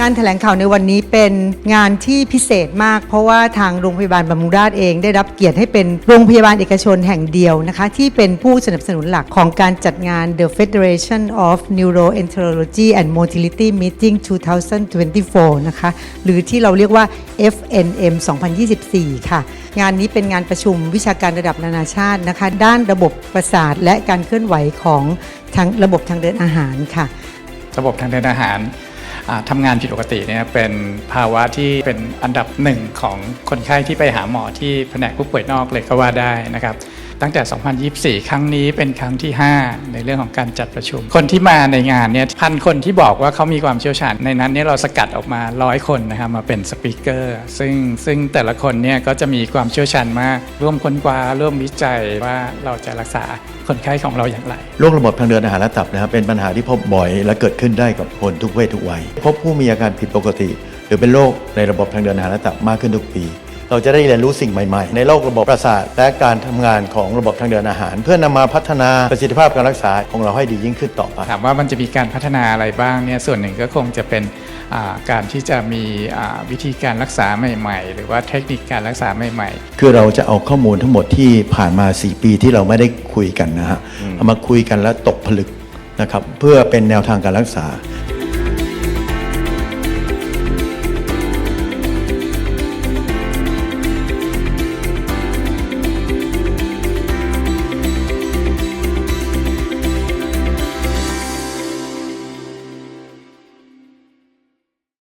งานแถลงข่าวในวันนี้เป็นงานที่พิเศษมาก เพราะว่าทางโรงพยาบาลบำรุงราษฎร์เองได้รับเกียรติให้เป็นโรงพยาบาลเอกชนแห่งเดียวนะคะ ที่เป็นผู้สนับสนุนหลักของการจัดงาน The Federation of Neuroenterology and Motility Meeting 2024 นะคะ หรือที่เราเรียกว่า FNM 2024 ค่ะ งานนี้เป็นงานประชุมวิชาการระดับนานาชาตินะคะ ด้านระบบประสาทและการเคลื่อนไหวของทางระบบทางเดินอาหารค่ะ ระบบทางเดินอาหาร ทำงานผิดปกติเนี่ยเป็นภาวะที่เป็นอันดับหนึ่งของคนไข้ที่ไปหาหมอที่แผนกผู้ป่วยนอกเลยก็ว่าได้นะครับ ตั้งแต่ 2024 ครั้งนี้เป็นครั้งที่ 5 ในเรื่องของการจัดประชุม คนที่มาในงานเนี่ยพันคนที่บอกว่าเขามีความเชี่ยวชาญในนั้นเนี่ยเราสกัดออกมาร้อยคนนะครับมาเป็นสปีกเกอร์ซึ่งซึ่งแต่ละคนเนี่ยก็จะมีความเชี่ยวชาญมาก ร่วมค้นคว้าร่วมวิจัยว่าเราจะรักษาคนไข้ของเราอย่างไรโรคระบบทางเดินอาหารและตับนะครับเป็นปัญหาที่พบบ่อย และเกิดขึ้นได้กับคนทุกเพศทุกวัย พบผู้มีอาการผิดปกติ หรือเป็นโรคในระบบทางเดินอาหารและตับมากขึ้นทุกปี เราจะได้เรียนรู้สิ่งใหม่ๆ ในโรคระบบประสาท และการทำงานของระบบทางเดินอาหาร เพื่อนำมาพัฒนาประสิทธิภาพการรักษาของเราให้ดียิ่งขึ้นต่อไปถามว่ามันจะมีการพัฒนาอะไรบ้างเนี่ยส่วนหนึ่งก็คงจะเป็นอ่าการที่จะมีอ่าวิธีการรักษาใหม่ ๆ หรือว่าเทคนิคการรักษาใหม่ ๆ คือเราจะเอาข้อมูลทั้งหมดที่ผ่านมา 4 ปีที่เราไม่ได้คุยกันนะฮะเอามาคุยกันแล้วตกผลึกนะครับเพื่อเป็นแนวทางการรักษา